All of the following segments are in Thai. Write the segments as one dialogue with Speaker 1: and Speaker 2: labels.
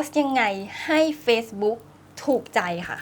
Speaker 1: สต์ยังไงให้ Facebook ถูกใจค่ะ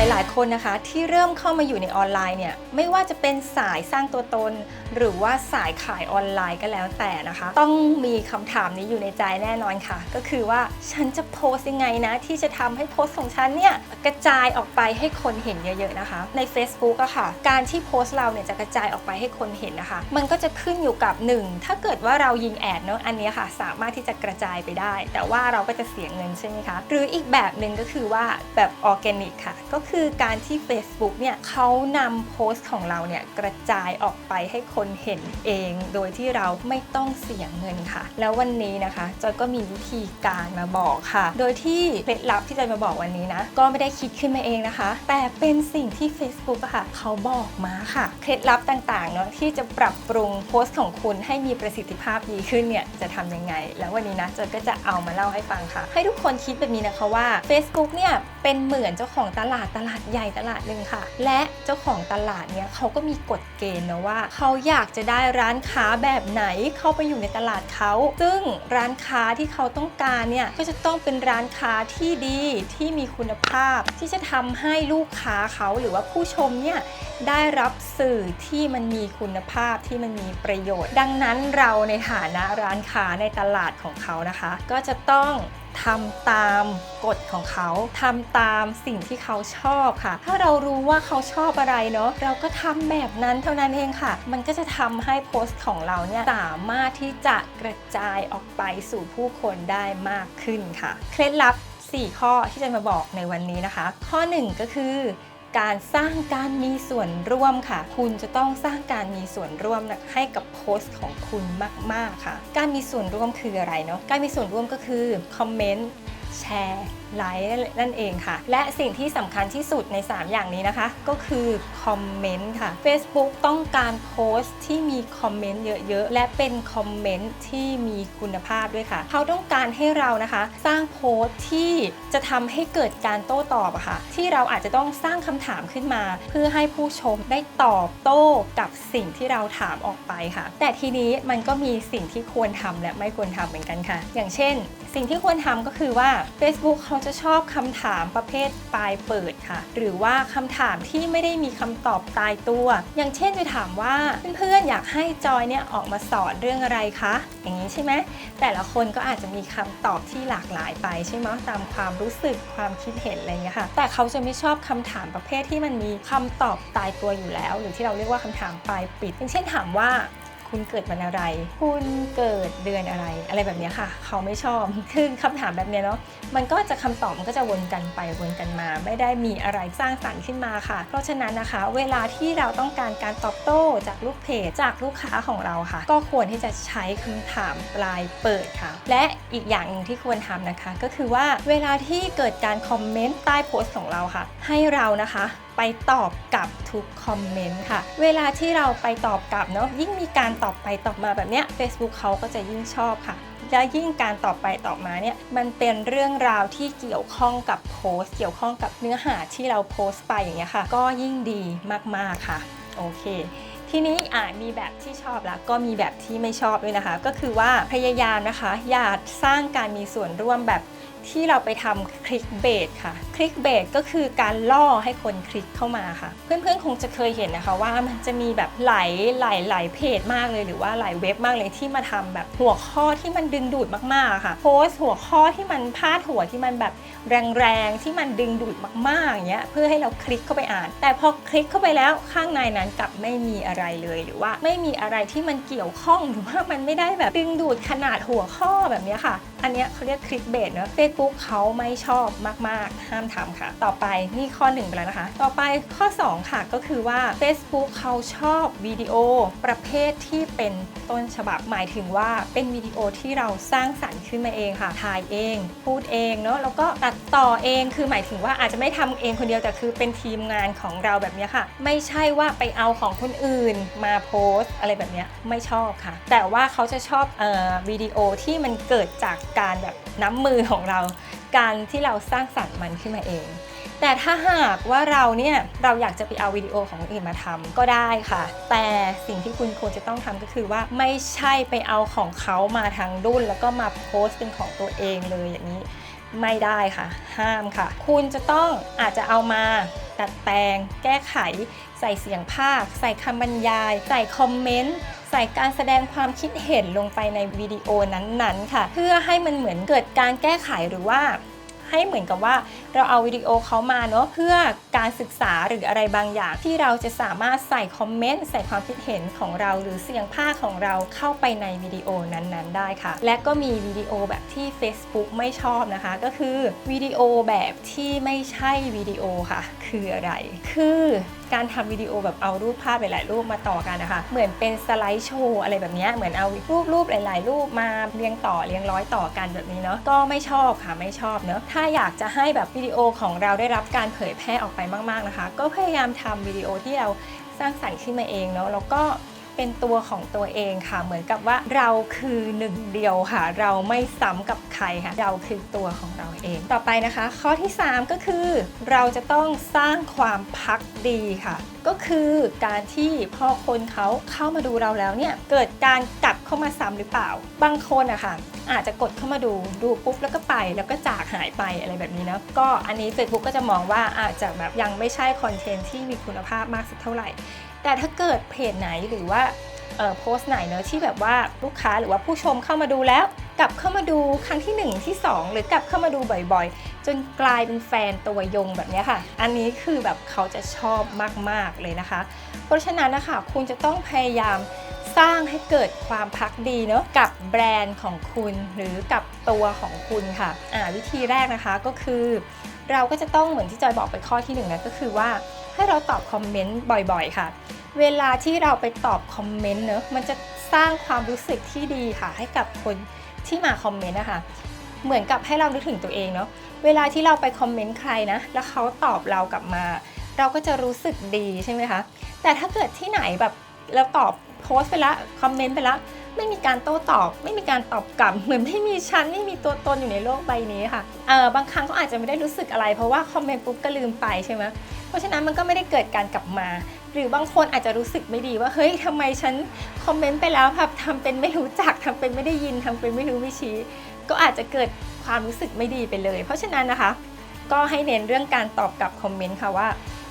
Speaker 1: ลายๆ คนนะคะที่เริ่มเข้ามาอยู่ในออนไลน์เนี่ยไม่ว่าจะเป็นสายสร้างตัวตน หรือว่าสายขายออนไลน์ก็แล้วแต่นะคะ ต้องมีคำถามนี้อยู่ในใจแน่นอนค่ะ ก็คือว่าฉันจะโพสยังไงนะที่จะทำให้โพสของฉันเนี่ยกระจายออกไปให้คนเห็นเยอะๆนะคะ ใน Facebook อะค่ะ การที่โพสเราเนี่ยจะกระจายออกไปให้คนเห็นนะคะ มันก็จะขึ้นอยู่กับหนึ่งถ้าเกิดว่าเรายิงแอดเนาะอันนี้ค่ะ สามารถที่จะกระจายไปได้ แต่ว่าเราก็จะเสียเงินใช่ไหมคะหรืออีกแบบหนึ่งก็คือว่าแบบออร์แกนิกค่ะก็คืคือการที่ Facebook เนี่ยเขานำโพสต์ของเราเนี่ยกระจายออกไปให้คนเห็นเอง โดยที่เราไม่ต้องเสียเงินค่ะ แล้ววันนี้นะคะจอยก็มีวิธีการมาบอกค่ะ โดยที่เคล็ดลับที่จอยมาบอกวันนี้นะ ก็ไม่ได้คิดขึ้นมาเองนะคะ แต่เป็นสิ่งที่ Facebook อะค่ะ เขาบอกมาค่ะ เคล็ดลับต่างๆเนาะที่จะปรับปรุงโพสต์ของคุณให้มีประสิทธิภาพดีขึ้นเนี่ยจะทำยังไง แล้ววันนี้นะจอยก็จะเอามาเล่าให้ฟังค่ะ ให้ทุกคนคิดแบบนี้นะคะว่า Facebook เนี่ยเป็นเหมือนเจ้าของตลาดตลาดใหญ่ตลาดหนึ่งค่ะ และเจ้าของตลาดเนี่ยเขาก็มีกฎเกณฑ์นะว่า เขาอยากจะได้ร้านค้าแบบไหนเข้าไปอยู่ในตลาดเขา ซึ่งร้านค้าที่เขาต้องการเนี่ยก็จะต้องเป็นร้านค้าที่ดีที่มีคุณภาพ ที่จะทำให้ลูกค้าเขาหรือว่าผู้ชมเนี่ยได้รับสื่อที่มันมีคุณภาพที่มันมีประโยชน์ ดังนั้นเราในฐานะร้านค้าในตลาดของเขานะคะ ก็จะต้องทำตามกฎของเขาทำตามสิ่งที่เขาชอบค่ะ ถ้าเรารู้ว่าเขาชอบอะไรเนาะเราก็ทำแบบนั้นเท่านั้นเองค่ะ มันก็จะทำให้โพสต์ของเราเนี่ยสามารถที่จะกระจายออกไปสู่ผู้คนได้มากขึ้นค่ะ เคล็ดลับ 4 ข้อที่จะมาบอกในวันนี้นะคะ ข้อ 1 ก็คือ การสร้างการมีส่วนร่วมค่ะ คุณจะต้องสร้างการมีส่วนร่วมให้กับโพสต์ของคุณมาก ๆ ค่ะ การมีส่วนร่วมคืออะไรเนาะการมีส่วนร่วมก็คือคอมเมนต์ แชร์ไลค์นั่นเองค่ะ และสิ่งที่สำคัญที่สุดใน 3 อย่างนี้นะคะ ก็คือคอมเมนต์ค่ะ Facebook ต้องการโพสต์ที่มีคอมเมนต์เยอะๆ และเป็นคอมเมนต์ที่มีคุณภาพด้วยค่ะ เขาต้องการให้เรานะคะ สร้างโพสต์ที่จะทำให้เกิดการโต้ตอบอะค่ะ ที่เราอาจจะต้องสร้างคำถามขึ้นมา เพื่อให้ผู้ชมได้ตอบโต้กับสิ่งที่เราถามออกไปค่ะ แต่ทีนี้มันก็มีสิ่งที่ควรทำและไม่ควรทำเหมือนกันค่ะ อย่างเช่นสิ่งที่ควรทำก็คือว่า Facebook เขาจะชอบคำถามประเภทปลายเปิดค่ะ หรือว่าคำถามที่ไม่ได้มีคำตอบตายตัว อย่างเช่นจะถามว่าเพื่อนๆอยากให้จอยเนี่ยออกมาสอนเรื่องอะไรคะอย่างนี้ใช่ไหมแต่ละคนก็อาจจะมีคำตอบที่หลากหลายไปใช่ไหมตามความรู้สึกความคิดเห็นอะไรอย่างเงี้ยค่ะ แต่เขาจะไม่ชอบคำถามประเภทที่มันมีคำตอบตายตัวอยู่แล้ว หรือที่เราเรียกว่าคำถามปลายปิดอย่างเช่นถามว่า คุณเกิดวันอะไร คุณเกิดเดือนอะไร อะไรแบบนี้ค่ะ เขาไม่ชอบ คือคำถามแบบเนี้ยเนาะ มันก็จะคำตอบมันก็จะวนกันไปวนกันมา ไม่ได้มีอะไรสร้างสรรค์ขึ้นมาค่ะ เพราะฉะนั้นนะคะ เวลาที่เราต้องการการตอบโต้จากลูกเพจจากลูกค้าของเราค่ะ ก็ควรที่จะใช้คำถามปลายเปิดค่ะ และอีกอย่างหนึ่งที่ควรทำนะคะ ก็คือว่าเวลาที่เกิดการคอมเมนต์ใต้โพสต์ของเราค่ะ ให้เรานะคะ ไปตอบกลับทุกคอมเมนต์ค่ะ เวลาที่เราไปตอบกลับเนาะยิ่งมีการตอบไปตอบมาแบบเนี้ย Facebook เขาก็จะยิ่งชอบค่ะและยิ่งการตอบไปตอบมาเนี่ยมันเป็นเรื่องราวที่เกี่ยวข้องกับโพสต์เกี่ยวข้องกับเนื้อหาที่เราโพสต์ไปอย่างเงี้ยค่ะ ก็ยิ่งดีมากๆค่ะโอเคทีนี้อ่ามีแบบที่ชอบแล้วก็มีแบบที่ไม่ชอบด้วยนะคะ ก็คือว่าพยายามนะคะ อย่าสร้างการมีส่วนร่วมแบบ ที่เราไปทำคลิกเบสค่ะ คลิกเบสก็คือการล่อให้คนคลิกเข้ามาค่ะ เพื่อนๆคงจะเคยเห็นนะคะว่ามันจะมีแบบหลายหลายหลายเพจมากเลยหรือว่าหลายเว็บมากเลยที่มาทำแบบหัวข้อที่มันดึงดูดมากๆค่ะ โพสหัวข้อที่มันพาดหัวที่มันแบบแรงๆที่มันดึงดูดมากๆอย่างเงี้ยเพื่อให้เราคลิกเข้าไปอ่าน แต่พอคลิกเข้าไปแล้วข้างในนั้นกลับไม่มีอะไรเลยหรือว่า ไม่มีอะไรที่มันเกี่ยวข้องหรือว่ามันไม่ได้แบบดึงดูดขนาดหัวข้อแบบนี้ค่ะ อันนี้เขาเรียกคลิกเบสเนอะ Facebook เขาไม่ชอบมาก ๆ ห้ามทำค่ะ ต่อไปนี่ข้อ1ไปแล้วนะคะ ต่อไปข้อ 2 ค่ะก็คือว่า Facebook เขาชอบวิดีโอประเภทที่เป็นต้นฉบับหมายถึงว่าเป็นวิดีโอที่เราสร้างสรรค์ขึ้นมาเองค่ะถ่ายเอง พูดเองเนาะแล้วก็ตัดต่อเองคือหมายถึงว่าอาจจะไม่ทำเองคนเดียวแต่คือเป็นทีมงานของเราแบบนี้ค่ะ ไม่ใช่ว่าไปเอาของคนอื่นมาโพสอะไรแบบนี้ไม่ชอบค่ะ แต่ว่าเขาจะชอบออวิดีโอที่มันเกิดจากการแบบน้ำมือของเรา การที่เราสร้างสรรค์มันขึ้นมาเอง แต่ถ้าหากว่าเราเนี่ยเราอยากจะไปเอาวิดีโอของคนอื่นมาทำก็ได้ค่ะ แต่สิ่งที่คุณควรจะต้องทำก็คือว่าไม่ใช่ไปเอาของเขามาทางรุ่น แล้วก็มาโพสต์เป็นของตัวเองเลยอย่างนี้ไม่ได้ค่ะ ห้ามค่ะ คุณจะต้องอาจจะเอามาดัดแปลง แก้ไข ใส่เสียงภาค ใส่คำบรรยาย ใส่คอมเมนต์ใส่การแสดงความคิดเห็นลงไปในวิดีโอนั้นๆ ค่ะ เพื่อให้มันเหมือนเกิดการแก้ไขหรือว่าให้เหมือนกับว่าเราเอาวิดีโอเขามาเนาะเพื่อการศึกษาหรืออะไรบางอย่าง ที่เราจะสามารถใส่คอมเมนต์ใส่ความคิดเห็นของเรา หรือเสียงภาคของเราเข้าไปในวิดีโอนั้นๆ ได้ค่ะ และก็มีวิดีโอแบบที่ Facebook ไม่ชอบนะคะ ก็คือวิดีโอแบบที่ไม่ใช่วิดีโอค่ะ คืออะไร คือ การทำวิดีโอแบบเอารูปภาพหลายๆรูปมาต่อกันนะคะ เหมือนเป็นสไลด์โชว์อะไรแบบนี้เหมือนเอารูปรูปหลาย ๆ รูปมาเรียงต่อเรียงร้อยต่อกันแบบนี้เนาะก็ไม่ชอบค่ะไม่ชอบเนาะถ้าอยากจะให้แบบวิดีโอของเราได้รับการเผยแพร่ออกไปมาก ๆนะคะ ก็พยายามทำวิดีโอที่เราสร้างสรรค์ขึ้นมาเองเนาะแล้วก็ เป็นตัวของตัวเองค่ะ เหมือนกับว่าเราคือหนึ่งเดียวค่ะ เราไม่ซ้ำกับใครค่ะ เราคือตัวของเราเอง ต่อไปนะคะ ข้อที่ 3 ก็คือ เราจะต้องสร้างความพักดีค่ะ ก็คือการที่พอคนเขาเข้ามาดูเราแล้วเนี่ยเกิดการกลับเข้ามาซ้ำหรือเปล่า บางคนอะค่ะอาจจะกดเข้ามาดูดูปุ๊บแล้วก็ไปแล้วก็จากหายไปอะไรแบบนี้นะก็อันนี้ Facebook ก็จะมองว่าอาจจะแบบยังไม่ใช่คอนเทนต์ที่มีคุณภาพมากสักเท่าไหร่ แต่ถ้าเกิดเพจไหนหรือว่าโพสต์ไหนเนอะที่แบบว่าลูกค้าหรือว่าผู้ชมเข้ามาดูแล้ว กลับเข้ามาดูครั้งที่ 1 ที่ 2 หรือกลับเข้ามาดูบ่อยๆ จนกลายเป็นแฟนตัวยงแบบนี้ค่ะ อันนี้คือแบบเขาจะชอบมากๆเลยนะคะ เพราะฉะนั้นนะคะคุณจะต้องพยายามสร้างให้เกิดความพักดีเนอะกับแบรนด์ของคุณหรือกับตัวของคุณค่ะอ่าวิธีแรกนะคะก็คือ เราก็จะต้องเหมือนที่จอยบอกไปข้อที่หนึ่งนะก็คือว่า ให้เราตอบคอมเมนต์บ่อยๆ ค่ะ เวลาที่เราไปตอบคอมเมนต์เนอะมันจะสร้างความรู้สึกที่ดีค่ะ ให้กับคนที่มาคอมเมนต์นะคะเหมือนกับให้เรานึกถึงตัวเองเนาะเวลาที่เราไปคอมเมนต์ใครนะ แล้วเขาตอบเรากลับมา เราก็จะรู้สึกดีใช่ไหมคะ แต่ถ้าเกิดที่ไหนแบบเราตอบโพสไปละคอมเมนต์ไปละไม่มีการโต้ตอบ ไม่มีการตอบกลับ เหมือนไม่มีชั้นไม่มีตัวตนอยู่ในโลกใบนี้ค่ะเออบางครั้งเขาอาจจะไม่ได้รู้สึกอะไร เพราะว่าคอมเมนต์ปุ๊บก็ลืมไปใช่ไหม เพราะฉะนั้นมันก็ไม่ได้เกิดการกลับมา หรือบางคนอาจจะรู้สึกไม่ดีว่าเฮ้ยทำไมฉันคอมเมนต์ไปแล้วแบบทำเป็นไม่รู้จักทำเป็นไม่ได้ยินทำเป็นไม่รู้ไม่ชี้ก็อาจจะเกิดความรู้สึกไม่ดีไปเลย เพราะฉะนั้นนะคะ ก็ให้เน้นเรื่องการตอบกลับคอมเมนต์ค่ะว่า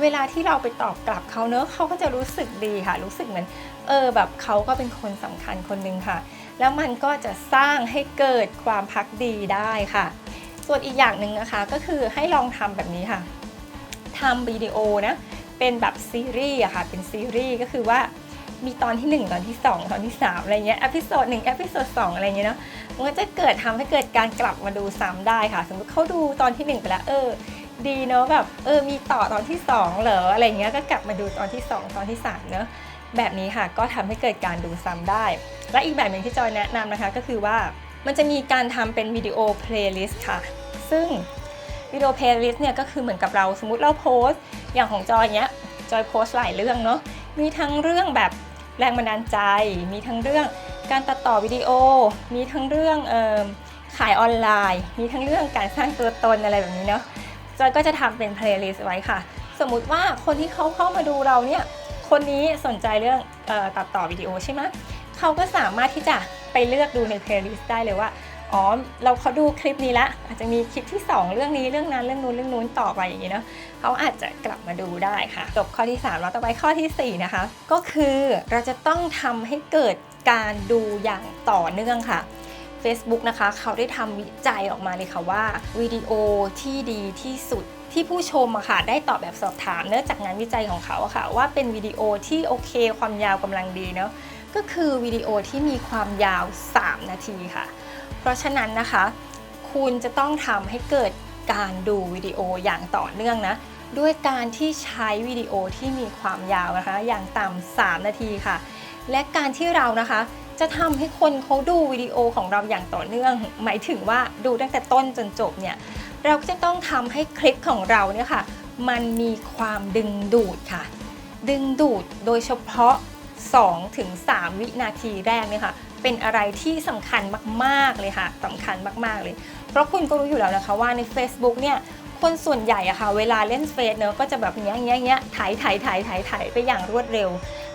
Speaker 1: เวลาที่เราไปตอบกลับเขาเนอะเขาก็จะรู้สึกดีค่ะ รู้สึกเหมือนเออแบบเขาก็เป็นคนสำคัญคนหนึ่งค่ะ แล้วมันก็จะสร้างให้เกิดความพักดีได้ค่ะ ส่วนอีกอย่างหนึ่งนะคะ ก็คือให้ลองทำแบบนี้ค่ะ ทำวิดีโอนะเป็นแบบซีรีส์อะค่ะเป็นซีรีส์ก็คือว่ามีตอนที่ 1 ตอนที่ 2 ตอนที่ 3 อะไรเงี้ยเอพิโซดหนึ่งเอพิโซดสองอะไรเงี้ยเนาะมันก็จะเกิดทำให้เกิดการกลับมาดูซ้ำได้ค่ะ สมมติเขาดูตอนที่ 1 ไปแล้ว เออ ดีเนาะแบบเออมีต่อตอนที่ 2 เหรออะไรเงี้ยก็กลับมาดูตอนที่ 2 ตอนที่3เนาะแบบนี้ค่ะก็ทำให้เกิดการดูซ้ำได้ และอีกแบบหนึ่งที่จอยแนะนำนะคะก็คือว่ามันจะมีการทำเป็นวิดีโอเพลย์ลิสต์ค่ะ ซึ่ง วิดีโอเพลย์ลิสต์เนี่ยก็คือเหมือนกับเราสมมติเราโพสต์อย่างของจอยเนี้ยจอยโพสต์หลายเรื่องเนาะมีทั้งเรื่องแบบแรงบันดาลใจ มีทั้งเรื่องการตัดต่อวิดีโอ มีทั้งเรื่องออขายออนไลน์ มีทั้งเรื่องการสร้างตัวตนอะไรแบบนี้เนาะจอยก็จะทำเป็นเพลย์ลิสต์ไว้ค่ะ สมมุติว่าคนที่เขาเข้ามาดูเราเนี่ยคนนี้สนใจเรื่องออตัดต่อวิดีโอใช่ไหมเขาก็สามารถที่จะไปเลือกดูในเพลย์ลิสต์ได้เลยว่า อ๋อเราเขาดูคลิปนี้ละอาจจะมีคลิปที่ 2 เรื่องนี้เรื่องนั้นเรื่องนู้นเรื่องนู้นต่อไปอย่างนี้เนาะเขาอาจจะกลับมาดูได้ค่ะ จบข้อที่ 3 แล้วต่อไปข้อทีสี่4 นะคะ ก็คือเราจะต้องทำให้เกิดการดูอย่างต่อเนื่องค่ะ Facebook นะคะ เขาได้ทำวิจัยออกมาเลยค่ะว่าวิดีโอที่ดีที่สุดที่ผู้ชมอะค่ะได้ตอบแบบสอบถามเนื่องจากงานวิจัยของเขาอะค่ะ ว่าเป็นวิดีโอที่โอเคความยาวกำลังดีเนาะก็คือวิดีโอที่มีความยาว 3 นาทีค่ะ เพราะฉะนั้นนะคะ คุณจะต้องทำให้เกิดการดูวิดีโออย่างต่อเนื่องนะด้วยการที่ใช้วิดีโอที่มีความยาวนะคะ อย่างต่ำ3นาทีค่ะ และการที่เรานะคะ จะทำให้คนเขาดูวิดีโอของเราอย่างต่อเนื่อง หมายถึงว่าดูตั้งแต่ต้นจนจบเนี่ยเราก็จะต้องทำให้คลิปของเราเนี่ยค่ะ มันมีความดึงดูดค่ะ ดึงดูดโดยเฉพาะ 2-3ถึง3วินาทีแรกเนี่ยค่ะ เป็นอะไรที่สำคัญมากๆเลยค่ะสำคัญมากๆเลย เพราะคุณก็รู้อยู่แล้วนะคะว่าใน Facebook เนี่ยคนส่วนใหญ่อะค่ะเวลาเล่นเฟซเนอะก็จะแบบเงี้ยเงี้ยเงี้ยถ่ายถ่ายถ่ายถ่ายถ่ายไปอย่างรวดเร็ว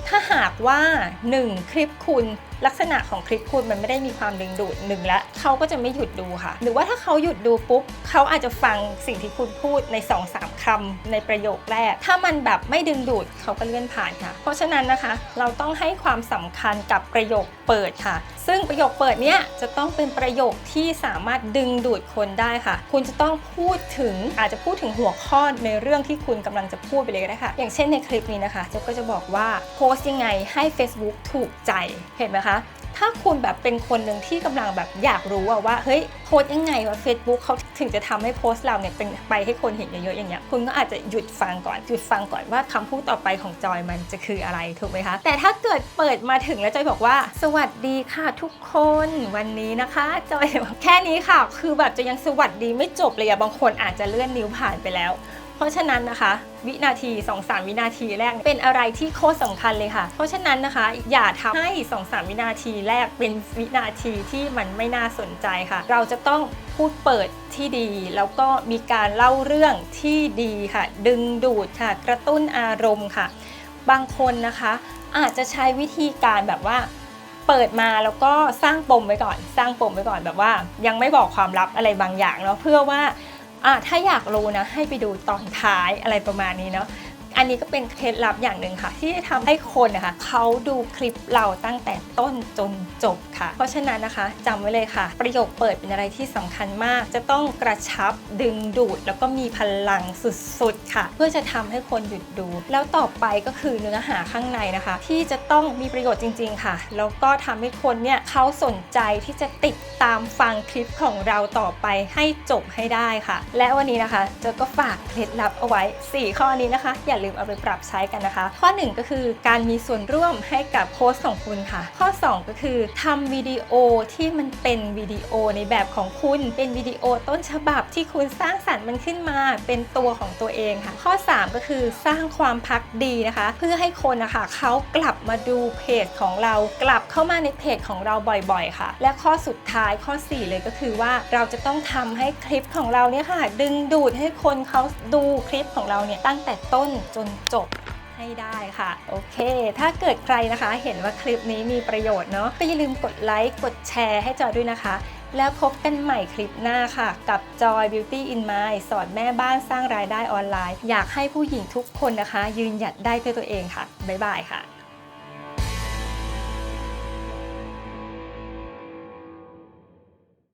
Speaker 1: ถ้าหากว่า 1 คลิปคุณ ลักษณะของคลิปคุณมันไม่ได้มีความดึงดูดหนึ่งและเขาก็จะไม่หยุดดูค่ะ หรือว่าถ้าเขาหยุดดูปุ๊บเขาอาจจะฟังสิ่งที่คุณพูดใน2-3คำในประโยคแรก ถ้ามันแบบไม่ดึงดูดเขาก็เลื่อนผ่านค่ะ เพราะฉะนั้นนะคะ เราต้องให้ความสำคัญกับประโยคเปิดค่ะ ซึ่งประโยคเปิดเนี้ยจะต้องเป็นประโยคที่สามารถดึงดูดคนได้ค่ะ คุณจะต้องพูดถึงอาจจะพูดถึงหัวข้อในเรื่องที่คุณกำลังจะพูดไปเลยก็ได้ค่ะ อย่างเช่นในคลิปนี้นะคะเจ๊ก็จะบอกว่าโพสต์ยังไงให้ Facebook ถูกใจเห็นไหมคะถ้าคุณแบบเป็นคนหนึ่งที่กำลังแบบอยากรู้อะว่าเฮ้ยโพสยังไงว่า Facebook เขาถึงจะทำให้โพสต์เราเนี่ยเป็นไปให้คนเห็นเยอะๆอย่างเงี้ยคุณก็อาจจะหยุดฟังก่อนหยุดฟังก่อนว่าคำพูดต่อไปของจอยมันจะคืออะไรถูกไหมคะ แต่ถ้าเกิดเปิดมาถึงแล้วจอยบอกว่า สวัสดีค่ะทุกคนวันนี้นะคะจอยแค่นี้ค่ะ คือแบบจะยังสวัสดีไม่จบเลยอะบางคนอาจจะเลื่อนนิ้วผ่านไปแล้ว เพราะฉะนั้นนะคะ วินาที 2-3 วินาทีแรกเป็นอะไรที่โคตรสำคัญเลยค่ะ เพราะฉะนั้นนะคะ อย่าทำให้ 2-3 วินาทีแรกเป็นวินาทีที่มันไม่น่าสนใจค่ะ เราจะต้องพูดเปิดที่ดี แล้วก็มีการเล่าเรื่องที่ดีค่ะ ดึงดูดค่ะ กระตุ้นอารมณ์ค่ะ บางคนนะคะ อาจจะใช้วิธีการแบบว่าเปิดมาแล้วก็สร้างปมไว้ก่อน สร้างปมไว้ก่อนแบบว่า ยังไม่บอกความลับอะไรบางอย่างเนาะเพื่อว่า อะถ้าอยากรู้นะให้ไปดูตอนท้ายอะไรประมาณนี้เนาะ อันนี้ก็เป็นเคล็ดลับอย่างหนึ่งค่ะ ที่จะทำให้คนนะคะเขาดูคลิปเราตั้งแต่ต้นจนจบค่ะ เพราะฉะนั้นนะคะจำไว้เลยค่ะ ประโยคเปิดเป็นอะไรที่สำคัญมาก จะต้องกระชับดึงดูด แล้วก็มีพลังสุดๆค่ะ เพื่อจะทำให้คนหยุดดู แล้วต่อไปก็คือเนื้อหาข้างในนะคะ ที่จะต้องมีประโยชน์จริง ๆ ค่ะ แล้วก็ทำให้คนเนี่ยเขาสนใจที่จะติดตามฟังคลิปของเราต่อไปให้จบให้ได้ค่ะ และวันนี้นะคะเจอก็ฝากเคล็ดลับเอาไว้ 4 ข้อนี้นะคะ อย่าลืมเอาไปปรับใช้กันนะคะ ข้อ 1 ก็คือการมีส่วนร่วมให้กับโพสต์ของคุณค่ะ ข้อ 2 ก็คือทำวิดีโอที่มันเป็นวิดีโอในแบบของคุณ เป็นวิดีโอต้นฉบับที่คุณสร้างสรรค์มันขึ้นมาเป็นตัวของตัวเองค่ะ ข้อ 3 ก็คือสร้างความพักดีนะคะ เพื่อให้คนนะคะเขากลับมาดูเพจของเรากลับเข้ามาในเพจของเราบ่อยๆ ค่ะ และข้อสุดท้ายข้อ 4 เลยก็คือว่าเราจะต้องทำให้คลิปของเราเนี่ยค่ะ ดึงดูดให้คนเขาดูคลิปของเราเนี่ยตั้งแต่ต้นจนจบให้ได้ค่ะ โอเค ถ้าเกิดใครนะคะเห็นว่าคลิปนี้มีประโยชน์เนาะก็อย่าลืมกดไลค์กดแชร์ให้จอยด้วยนะคะ แล้วพบกันใหม่คลิปหน้าค่ะ กับ Joy Beauty in Mind สอนแม่บ้านสร้างรายได้ออนไลน์ อยากให้ผู้หญิงทุกคนนะคะ ยืนหยัดได้ด้วยตัวเองค่ะ บ๊ายบายค่ะ